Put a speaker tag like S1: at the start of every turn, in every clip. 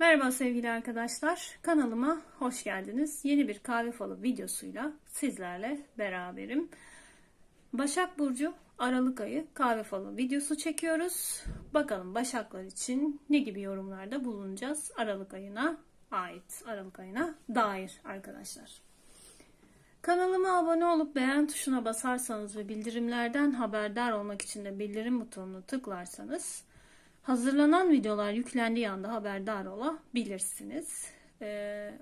S1: Merhaba sevgili arkadaşlar. Kanalıma hoş geldiniz. Yeni bir kahve falı videosuyla sizlerle beraberim. Başak Burcu Aralık ayı kahve falı videosu çekiyoruz. Bakalım Başaklar için ne gibi yorumlarda bulunacağız Aralık ayına ait, Aralık ayına dair arkadaşlar. Kanalıma abone olup beğen tuşuna basarsanız ve bildirimlerden haberdar olmak için de bildirim butonunu tıklarsanız hazırlanan videolar yüklendiği anda haberdar olabilirsiniz. Ee,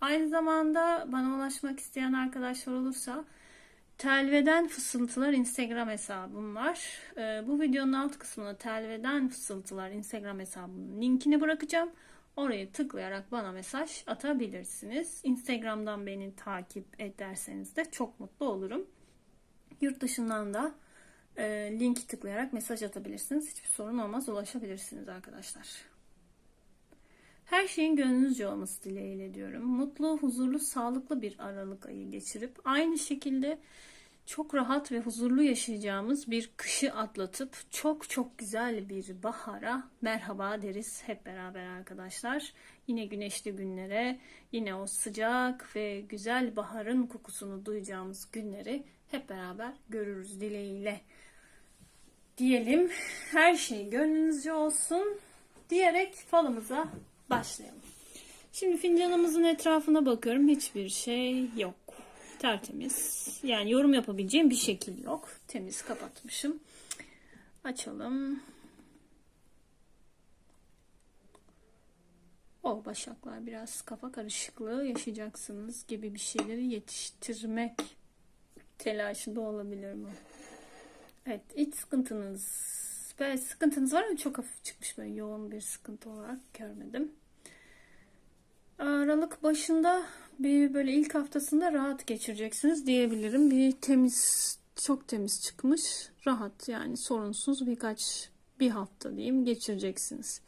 S1: aynı zamanda bana ulaşmak isteyen arkadaşlar olursa Telveden Fısıltılar Instagram hesabım var. Ee, bu videonun alt kısmına Telveden Fısıltılar Instagram hesabımın linkini bırakacağım. Oraya tıklayarak bana mesaj atabilirsiniz. Instagram'dan beni takip ederseniz de çok mutlu olurum. Yurt dışından da e, linki tıklayarak mesaj atabilirsiniz. Hiçbir sorun olmaz. Ulaşabilirsiniz arkadaşlar. Her şeyin gönlünüzce olması dileğiyle diyorum. Mutlu, huzurlu, sağlıklı bir Aralık ayı geçirip aynı şekilde çok rahat ve huzurlu yaşayacağımız bir kışı atlatıp çok çok güzel bir bahara merhaba deriz hep beraber arkadaşlar. Yine güneşli günlere, yine o sıcak ve güzel baharın kokusunu duyacağımız günleri hep beraber görürüz dileğiyle. Diyelim her şey gönlünüzce olsun diyerek falımıza başlayalım. Şimdi fincanımızın etrafına bakıyorum. Hiçbir şey yok. Tertemiz. Yani yorum yapabileceğim bir şekil yok. Temiz kapatmışım. Açalım. O başaklar biraz kafa karışıklığı yaşayacaksınız gibi bir şeyleri yetiştirmek telaşında olabilir mi? Evet iç sıkıntınız böyle sıkıntınız var mı? Çok hafif çıkmış böyle yoğun bir sıkıntı olarak görmedim. Aralık başında bir böyle ilk haftasında rahat geçireceksiniz diyebilirim. Bir temiz, çok temiz çıkmış. Rahat yani sorunsuz birkaç bir hafta diyeyim geçireceksiniz.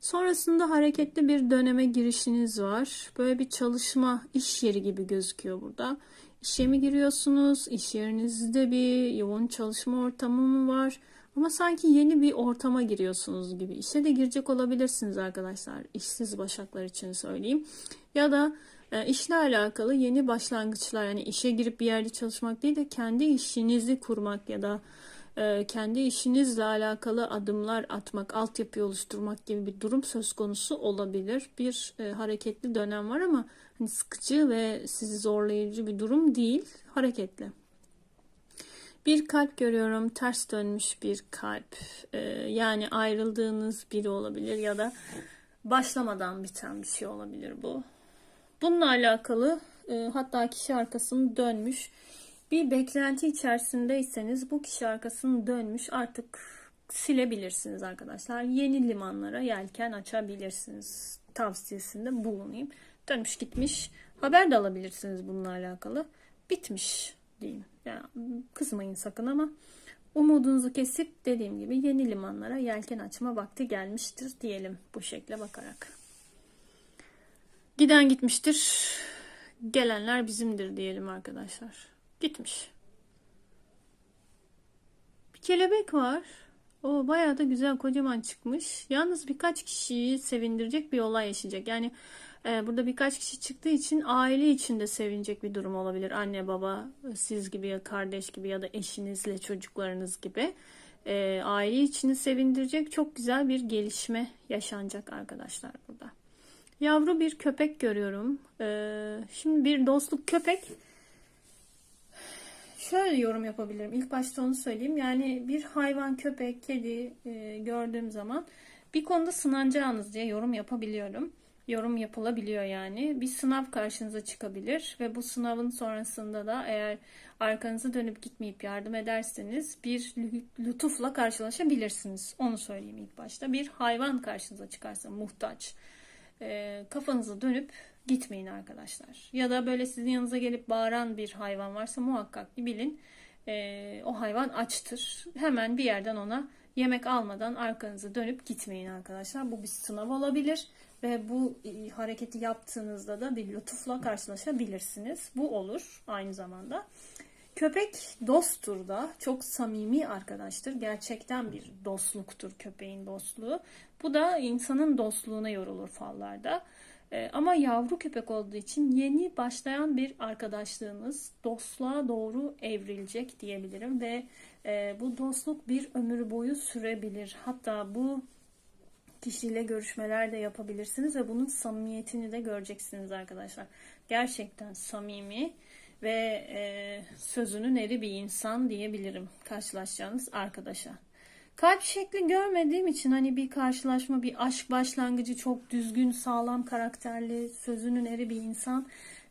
S1: Sonrasında hareketli bir döneme girişiniz var. Böyle bir çalışma iş yeri gibi gözüküyor burada. İşe mi giriyorsunuz? İş yerinizde bir yoğun çalışma ortamı mı var? Ama sanki yeni bir ortama giriyorsunuz gibi. İşe de girecek olabilirsiniz arkadaşlar. İşsiz başaklar için söyleyeyim. Ya da e, işle alakalı yeni başlangıçlar yani işe girip bir yerde çalışmak değil de kendi işinizi kurmak ya da kendi işinizle alakalı adımlar atmak, altyapı oluşturmak gibi bir durum söz konusu olabilir. Bir e, hareketli dönem var ama hani sıkıcı ve sizi zorlayıcı bir durum değil, hareketli. Bir kalp görüyorum, ters dönmüş bir kalp. E, yani ayrıldığınız biri olabilir ya da başlamadan biten bir şey olabilir bu. Bununla alakalı e, hatta kişi arkasını dönmüş bir beklenti içerisindeyseniz bu kişi arkasını dönmüş artık silebilirsiniz arkadaşlar. Yeni limanlara yelken açabilirsiniz tavsiyesinde bulunayım. Dönmüş gitmiş haber de alabilirsiniz bununla alakalı. Bitmiş diyeyim. Yani kızmayın sakın ama umudunuzu kesip dediğim gibi yeni limanlara yelken açma vakti gelmiştir diyelim bu şekle bakarak. Giden gitmiştir. Gelenler bizimdir diyelim arkadaşlar. Gitmiş. Bir kelebek var. O bayağı da güzel kocaman çıkmış. Yalnız birkaç kişiyi sevindirecek bir olay yaşayacak. Yani e, burada birkaç kişi çıktığı için aile içinde sevinecek bir durum olabilir. Anne baba siz gibi ya kardeş gibi ya da eşinizle çocuklarınız gibi. E, aile içini sevindirecek çok güzel bir gelişme yaşanacak arkadaşlar burada. Yavru bir köpek görüyorum. E, şimdi bir dostluk köpek şöyle yorum yapabilirim. İlk başta onu söyleyeyim. Yani bir hayvan, köpek, kedi e, gördüğüm zaman bir konuda sınanacağınız diye yorum yapabiliyorum. Yorum yapılabiliyor yani. Bir sınav karşınıza çıkabilir ve bu sınavın sonrasında da eğer arkanızı dönüp gitmeyip yardım ederseniz bir lütufla karşılaşabilirsiniz. Onu söyleyeyim ilk başta. Bir hayvan karşınıza çıkarsa muhtaç. E, kafanızı dönüp gitmeyin arkadaşlar. Ya da böyle sizin yanınıza gelip bağıran bir hayvan varsa muhakkak bilin e, o hayvan açtır. Hemen bir yerden ona yemek almadan arkanızı dönüp gitmeyin arkadaşlar. Bu bir sınav olabilir ve bu e, hareketi yaptığınızda da bir lütufla karşılaşabilirsiniz. Bu olur aynı zamanda. Köpek dosttur da çok samimi arkadaştır. Gerçekten bir dostluktur köpeğin dostluğu. Bu da insanın dostluğuna yorulur fallarda. E, ama yavru köpek olduğu için yeni başlayan bir arkadaşlığınız dostluğa doğru evrilecek diyebilirim ve e, bu dostluk bir ömür boyu sürebilir. Hatta bu kişiyle görüşmeler de yapabilirsiniz ve bunun samimiyetini de göreceksiniz arkadaşlar. Gerçekten samimi ve e, sözünün eri bir insan diyebilirim karşılaşacağınız arkadaşa. Kalp şekli görmediğim için hani bir karşılaşma, bir aşk başlangıcı çok düzgün, sağlam karakterli, sözünün eri bir insan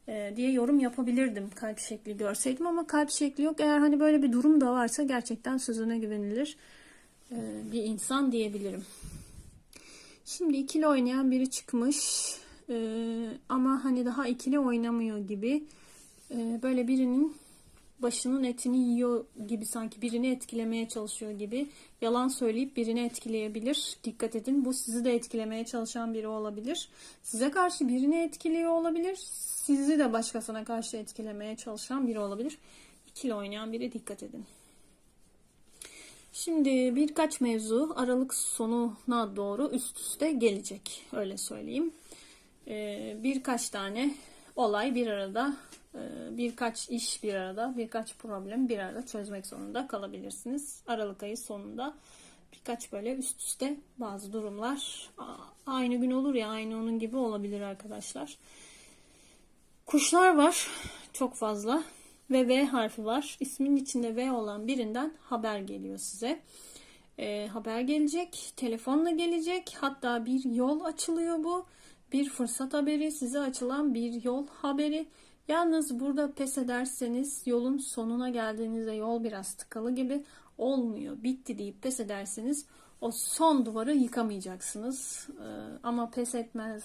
S1: e, diye yorum yapabilirdim kalp şekli görseydim ama kalp şekli yok. Eğer hani böyle bir durum da varsa gerçekten sözüne güvenilir e, bir insan diyebilirim. Şimdi ikili oynayan biri çıkmış e, ama hani daha ikili oynamıyor gibi. Böyle birinin başının etini yiyor gibi sanki birini etkilemeye çalışıyor gibi yalan söyleyip birini etkileyebilir. Dikkat edin bu sizi de etkilemeye çalışan biri olabilir. Size karşı birini etkiliyor olabilir. Sizi de başkasına karşı etkilemeye çalışan biri olabilir. İkili oynayan biri dikkat edin. Şimdi birkaç mevzu Aralık sonuna doğru üst üste gelecek. Öyle söyleyeyim. Ee, birkaç tane olay bir arada birkaç iş bir arada, birkaç problem bir arada çözmek zorunda kalabilirsiniz. Aralık ayı sonunda birkaç böyle üst üste bazı durumlar aynı gün olur ya aynı onun gibi olabilir arkadaşlar. Kuşlar var çok fazla ve V harfi var. İsmin içinde V olan birinden haber geliyor size. E, haber gelecek, telefonla gelecek. Hatta bir yol açılıyor bu. Bir fırsat haberi, size açılan bir yol haberi. Yalnız burada pes ederseniz yolun sonuna geldiğinizde yol biraz tıkalı gibi olmuyor. Bitti deyip pes ederseniz o son duvarı yıkamayacaksınız. Ee, ama pes etmez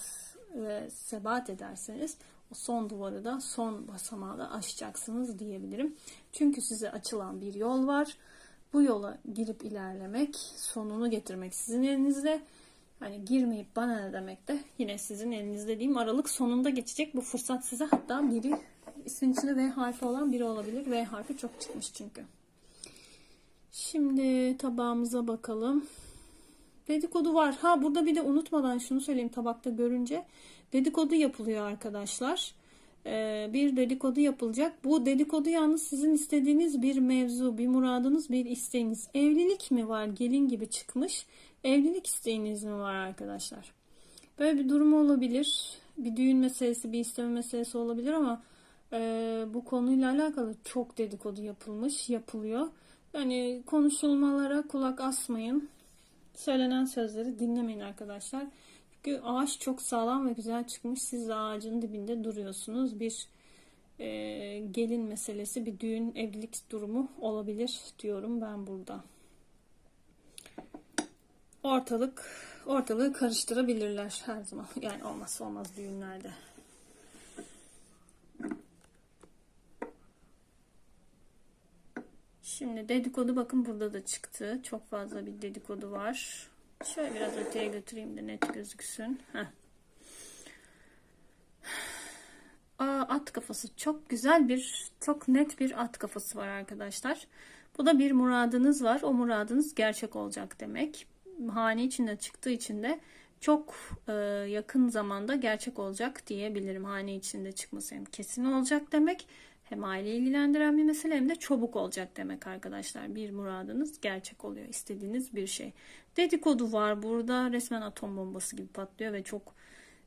S1: ve sebat ederseniz o son duvarı da son basamağı da aşacaksınız diyebilirim. Çünkü size açılan bir yol var. Bu yola girip ilerlemek, sonunu getirmek sizin elinizde. Hani girmeyip bana ne demek de yine sizin elinizde diyeyim. Aralık sonunda geçecek bu fırsat size. Hatta biri ismin içinde V harfi olan biri olabilir. V harfi çok çıkmış çünkü. Şimdi tabağımıza bakalım. Dedikodu var. Ha burada bir de unutmadan şunu söyleyeyim tabakta görünce. Dedikodu yapılıyor arkadaşlar. Ee, bir dedikodu yapılacak. Bu dedikodu yalnız sizin istediğiniz bir mevzu, bir muradınız, bir isteğiniz. Evlilik mi var? Gelin gibi çıkmış. Evlilik isteğiniz mi var arkadaşlar? Böyle bir durum olabilir. Bir düğün meselesi, bir isteme meselesi olabilir ama e, bu konuyla alakalı çok dedikodu yapılmış, yapılıyor. Yani konuşulmalara kulak asmayın. Söylenen sözleri dinlemeyin arkadaşlar. Çünkü ağaç çok sağlam ve güzel çıkmış. Siz de ağacın dibinde duruyorsunuz. Bir e, gelin meselesi, bir düğün, evlilik durumu olabilir diyorum ben burada ortalık ortalığı karıştırabilirler her zaman. Yani olmazsa olmaz düğünlerde. Şimdi dedikodu bakın burada da çıktı. Çok fazla bir dedikodu var. Şöyle biraz öteye götüreyim de net gözüksün. Heh. Aa, at kafası. Çok güzel bir, çok net bir at kafası var arkadaşlar. Bu da bir muradınız var. O muradınız gerçek olacak demek hane içinde çıktığı için de çok e, yakın zamanda gerçek olacak diyebilirim. Hane içinde çıkması hem kesin olacak demek hem aile ilgilendiren bir mesele hem de çabuk olacak demek arkadaşlar. Bir muradınız gerçek oluyor. istediğiniz bir şey. Dedikodu var burada. Resmen atom bombası gibi patlıyor ve çok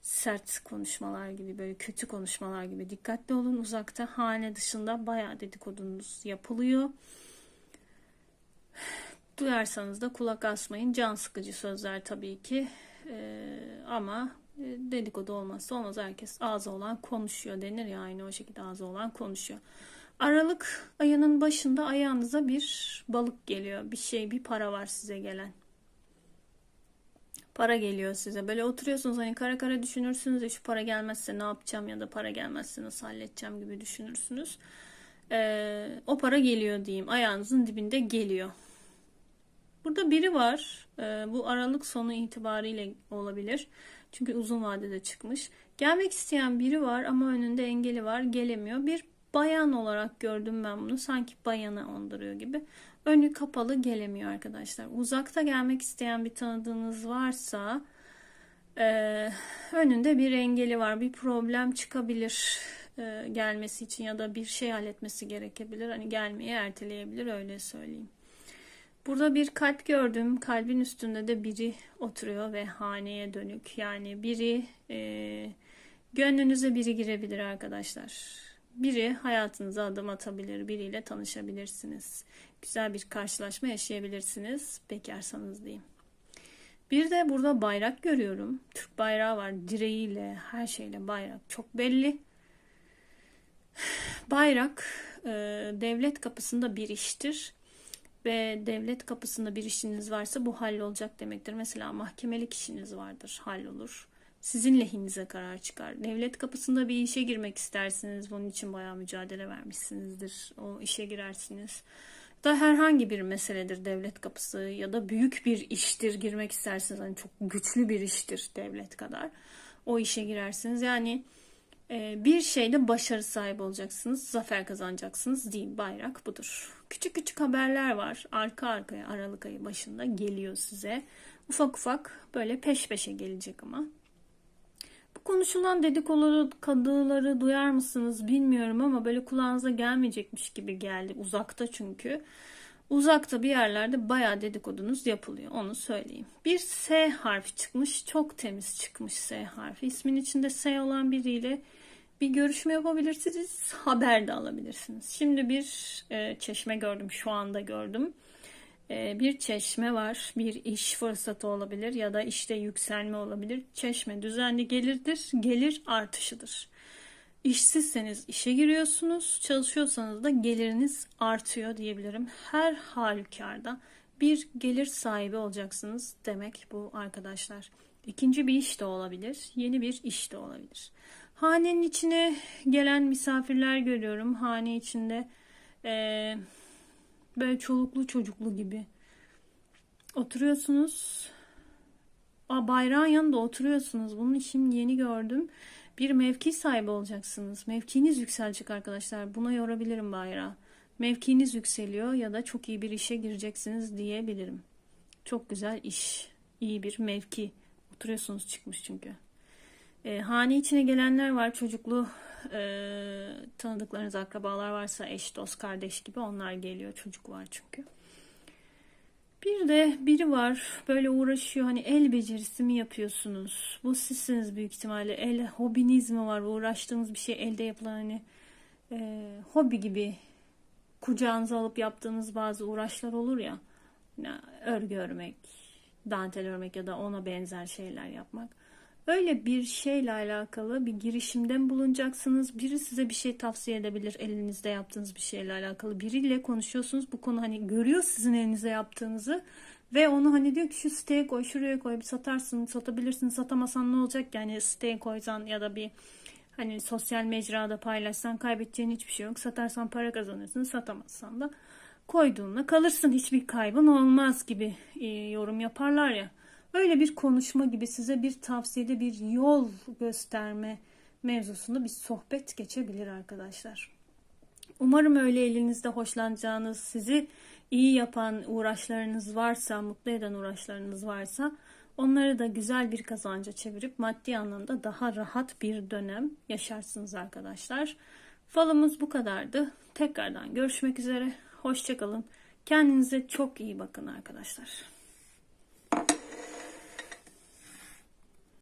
S1: sert konuşmalar gibi böyle kötü konuşmalar gibi dikkatli olun uzakta hane dışında bayağı dedikodunuz yapılıyor Duyarsanız da kulak asmayın. Can sıkıcı sözler tabii ki. Ee, ama e, dedikodu olmazsa olmaz. Herkes ağzı olan konuşuyor denir ya aynı o şekilde ağzı olan konuşuyor. Aralık ayının başında ayağınıza bir balık geliyor. Bir şey, bir para var size gelen. Para geliyor size. Böyle oturuyorsunuz hani kara kara düşünürsünüz ya şu para gelmezse ne yapacağım ya da para gelmezse nasıl halledeceğim gibi düşünürsünüz. Ee, o para geliyor diyeyim. Ayağınızın dibinde geliyor. Burada biri var. E, bu Aralık sonu itibariyle olabilir. Çünkü uzun vadede çıkmış. Gelmek isteyen biri var ama önünde engeli var. Gelemiyor. Bir bayan olarak gördüm ben bunu. Sanki bayanı andırıyor gibi. önü kapalı gelemiyor arkadaşlar. Uzakta gelmek isteyen bir tanıdığınız varsa e, önünde bir engeli var. Bir problem çıkabilir e, gelmesi için ya da bir şey halletmesi gerekebilir. Hani gelmeyi erteleyebilir öyle söyleyeyim. Burada bir kalp gördüm. Kalbin üstünde de biri oturuyor ve haneye dönük. Yani biri e, gönlünüze biri girebilir arkadaşlar. Biri hayatınıza adım atabilir. Biriyle tanışabilirsiniz. Güzel bir karşılaşma yaşayabilirsiniz. Bekarsanız diyeyim. Bir de burada bayrak görüyorum. Türk bayrağı var. Direğiyle, her şeyle bayrak. Çok belli. Bayrak e, devlet kapısında bir iştir ve devlet kapısında bir işiniz varsa bu hallolacak demektir. Mesela mahkemelik işiniz vardır, hallolur. Sizin lehinize karar çıkar. Devlet kapısında bir işe girmek istersiniz. Bunun için bayağı mücadele vermişsinizdir. O işe girersiniz. Da herhangi bir meseledir devlet kapısı ya da büyük bir iştir girmek isterseniz hani çok güçlü bir iştir devlet kadar. O işe girersiniz. Yani bir şeyde başarı sahibi olacaksınız, zafer kazanacaksınız değil. Bayrak budur. Küçük küçük haberler var. Arka arkaya Aralık ayı başında geliyor size. Ufak ufak böyle peş peşe gelecek ama. Bu konuşulan dedikoduları kadıları duyar mısınız bilmiyorum ama böyle kulağınıza gelmeyecekmiş gibi geldi. Uzakta çünkü. Uzakta bir yerlerde bayağı dedikodunuz yapılıyor. Onu söyleyeyim. Bir S harfi çıkmış. Çok temiz çıkmış S harfi. İsmin içinde S olan biriyle bir görüşme yapabilirsiniz. Haber de alabilirsiniz. Şimdi bir e, çeşme gördüm. Şu anda gördüm. E, bir çeşme var. Bir iş fırsatı olabilir ya da işte yükselme olabilir. Çeşme düzenli gelirdir. Gelir artışıdır. İşsizseniz işe giriyorsunuz. Çalışıyorsanız da geliriniz artıyor diyebilirim. Her halükarda bir gelir sahibi olacaksınız demek bu arkadaşlar. İkinci bir iş de olabilir. Yeni bir iş de olabilir. Hanenin içine gelen misafirler görüyorum. Hane içinde e, böyle çoluklu çocuklu gibi oturuyorsunuz. A, bayrağın yanında oturuyorsunuz. Bunun için yeni gördüm. Bir mevki sahibi olacaksınız. Mevkiniz yükselecek arkadaşlar. Buna yorabilirim bayrağı. Mevkiniz yükseliyor ya da çok iyi bir işe gireceksiniz diyebilirim. Çok güzel iş. iyi bir mevki. Oturuyorsunuz çıkmış çünkü. E, hane içine gelenler var. Çocuklu e, tanıdıklarınız, akrabalar varsa eş, dost, kardeş gibi onlar geliyor. Çocuk var çünkü. Bir de biri var böyle uğraşıyor hani el becerisi mi yapıyorsunuz? Bu sizsiniz büyük ihtimalle. El hobiniz mi var? Uğraştığınız bir şey elde yapılan hani e, hobi gibi kucağınıza alıp yaptığınız bazı uğraşlar olur ya. Yani örgü örmek, dantel örmek ya da ona benzer şeyler yapmak. Öyle bir şeyle alakalı bir girişimde mi bulunacaksınız? Biri size bir şey tavsiye edebilir elinizde yaptığınız bir şeyle alakalı. Biriyle konuşuyorsunuz. Bu konu hani görüyor sizin elinizde yaptığınızı ve onu hani diyor ki şu siteye koy, şuraya koy, bir satarsın, satabilirsin, satamasan ne olacak? Yani siteye koysan ya da bir hani sosyal mecrada paylaşsan kaybedeceğin hiçbir şey yok. Satarsan para kazanırsın, satamazsan da koyduğunla kalırsın. Hiçbir kaybın olmaz gibi e, yorum yaparlar ya. Öyle bir konuşma gibi size bir tavsiyede bir yol gösterme mevzusunda bir sohbet geçebilir arkadaşlar. Umarım öyle elinizde hoşlanacağınız, sizi iyi yapan uğraşlarınız varsa, mutlu eden uğraşlarınız varsa onları da güzel bir kazanca çevirip maddi anlamda daha rahat bir dönem yaşarsınız arkadaşlar. Falımız bu kadardı. Tekrardan görüşmek üzere. Hoşçakalın. Kendinize çok iyi bakın arkadaşlar.